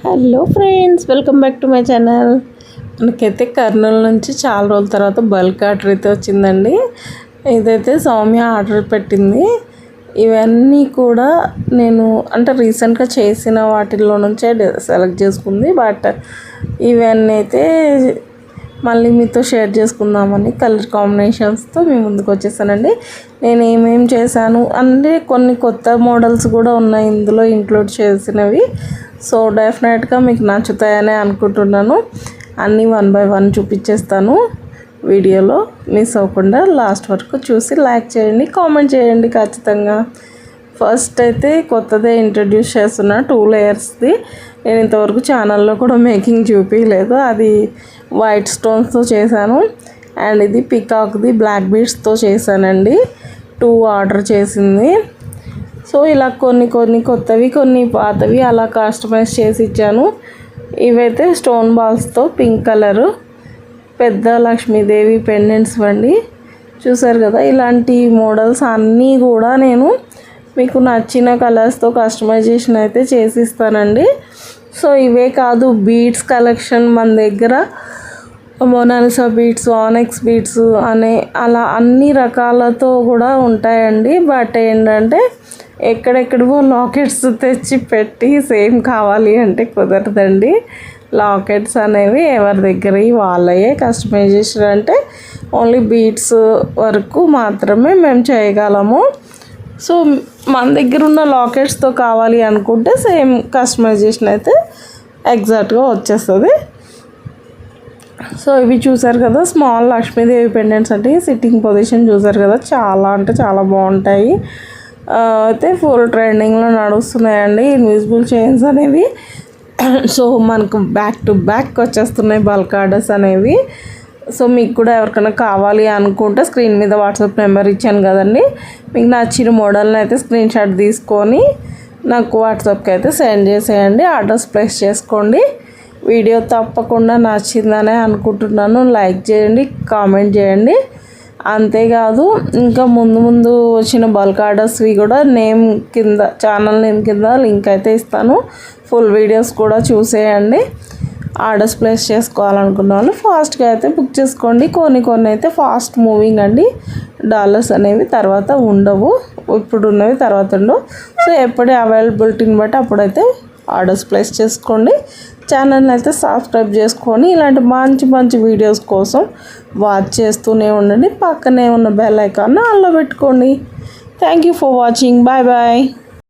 Hello friends welcome back to my channel మనకైతే కర్నూలు నుంచి చాలా రోజుల తర్వాత బల్క్ ఆర్డర్ అయితే వచ్చిందండి. ఇదైతే సౌమ్య ఆర్డర్ పెట్టింది. ఇవన్నీ కూడా నేను అంటే రీసెంట్గా చేసిన వాటిల్లో నుంచే సెలెక్ట్ చేసుకుంది. బట్ ఇవన్నీ అయితే మళ్ళీ మీతో షేర్ చేసుకుందామని కలర్ కాంబినేషన్స్తో మేము ముందుకు వచ్చేసానండి. నేను ఏమేమి చేశాను అంటే కొన్ని కొత్త మోడల్స్ కూడా ఉన్నాయి ఇందులో ఇంక్లూడ్ చేసినవి. సో డెఫినెట్గా మీకు నచ్చుతాయని అనుకుంటున్నాను. అన్నీ వన్ బై వన్ చూపించేస్తాను వీడియోలో. మిస్ అవ్వకుండా లాస్ట్ వరకు చూసి లైక్ చేయండి కామెంట్ చేయండి ఖచ్చితంగా. ఫస్ట్ అయితే కొత్తదే ఇంట్రడ్యూస్ చేస్తున్న టూ లేయర్స్ది. నేను ఇంతవరకు ఛానల్లో కూడా మేకింగ్ చూపించలేదు అది వైట్ స్టోన్స్తో చేశాను. అండ్ ఇది పికాక్ది బ్లాక్ బీడ్స్తో చేశానండి. టూ ఆర్డర్ చేసింది. సో ఇలా కొన్ని కొన్ని కొత్తవి కొన్ని పాతవి అలా కస్టమైజ్ చేసి ఇచ్చాను. ఇవైతే స్టోన్ బాల్స్తో పింక్ కలరు పెద్ద లక్ష్మీదేవి పెండెంట్స్ వండి. చూసారు కదా ఇలాంటి మోడల్స్ అన్నీ కూడా నేను మీకు నచ్చిన కలర్స్తో కస్టమైజేషన్ అయితే చేసిస్తానండి. సో ఇవే కాదు బీడ్స్ కలెక్షన్ మన దగ్గర మోనాలిసా బీడ్స్ ఆనెక్స్ బీడ్స్ అనే అలా అన్ని రకాలతో కూడా ఉంటాయండి. బట్ ఏంటంటే ఎక్కడెక్కడో లాకెట్స్ తెచ్చి పెట్టి సేమ్ కావాలి అంటే కుదరదండి. లాకెట్స్ అనేవి ఎవరి దగ్గర వాళ్ళయే కస్టమైజేషన్ అంటే ఓన్లీ బీట్స్ వరకు మాత్రమే మేము చేయగలము. సో మన దగ్గర ఉన్న లాకెట్స్తో కావాలి అనుకుంటే సేమ్ కస్టమైజేషన్ అయితే ఎగ్జాక్ట్గా వచ్చేస్తుంది. సో ఇవి చూసారు కదా స్మాల్ లక్ష్మీదేవి పెండెంట్స్ అంటే సిట్టింగ్ పొజిషన్ చూసారు కదా చాలా అంటే చాలా బాగుంటాయి. అయితే ఫుల్ ట్రెండింగ్లో నడుస్తున్నాయండి. ఇన్విజిబుల్ చైన్స్ అనేవి. సో మనకు బ్యాక్ టు బ్యాక్ వచ్చేస్తున్నాయి బల్క్ ఆర్డర్స్ అనేవి. సో మీకు కూడా ఎవరికైనా కావాలి అనుకుంటే స్క్రీన్ మీద వాట్సాప్ నెంబర్ ఇచ్చాను కదండి. మీకు నచ్చిన మోడల్ని అయితే స్క్రీన్ షాట్ తీసుకొని నాకు వాట్సాప్కి అయితే సెండ్ చేసేయండి. ఆర్డర్స్ ప్లేస్ చేసుకోండి. వీడియో తప్పకుండా నచ్చిందనే అనుకుంటున్నాను. లైక్ చేయండి కామెంట్ చేయండి. అంతేకాదు ఇంకా ముందు ముందు వచ్చిన బల్క్ ఆర్డర్స్వి కూడా నేమ్ కింద ఛానల్ నేమ్ కింద లింక్ అయితే ఇస్తాను. ఫుల్ వీడియోస్ కూడా చూసేయండి. ఆర్డర్స్ ప్లేస్ చేసుకోవాలనుకున్న ఫాస్ట్గా అయితే బుక్ చేసుకోండి. కొన్ని కొన్ని అయితే ఫాస్ట్ మూవింగ్ అండి. డాలర్స్ అనేవి తర్వాత ఉండవు. ఇప్పుడు ఉన్నవి తర్వాత ఉండవు. సో ఎప్పుడే అవైలబిలిటీని బట్టి అప్పుడైతే ఆర్డర్స్ ప్లేస్ చేసుకోండి. ఛానల్ని అయితే సబ్స్క్రైబ్ చేసుకొని ఇలాంటి మంచి మంచి వీడియోస్ కోసం వాచ్ చేస్తూనే ఉండండి. పక్కనే ఉన్న బెల్ ఐకాన్ ఆన్లో పెట్టుకోండి. Thank you for watching bye bye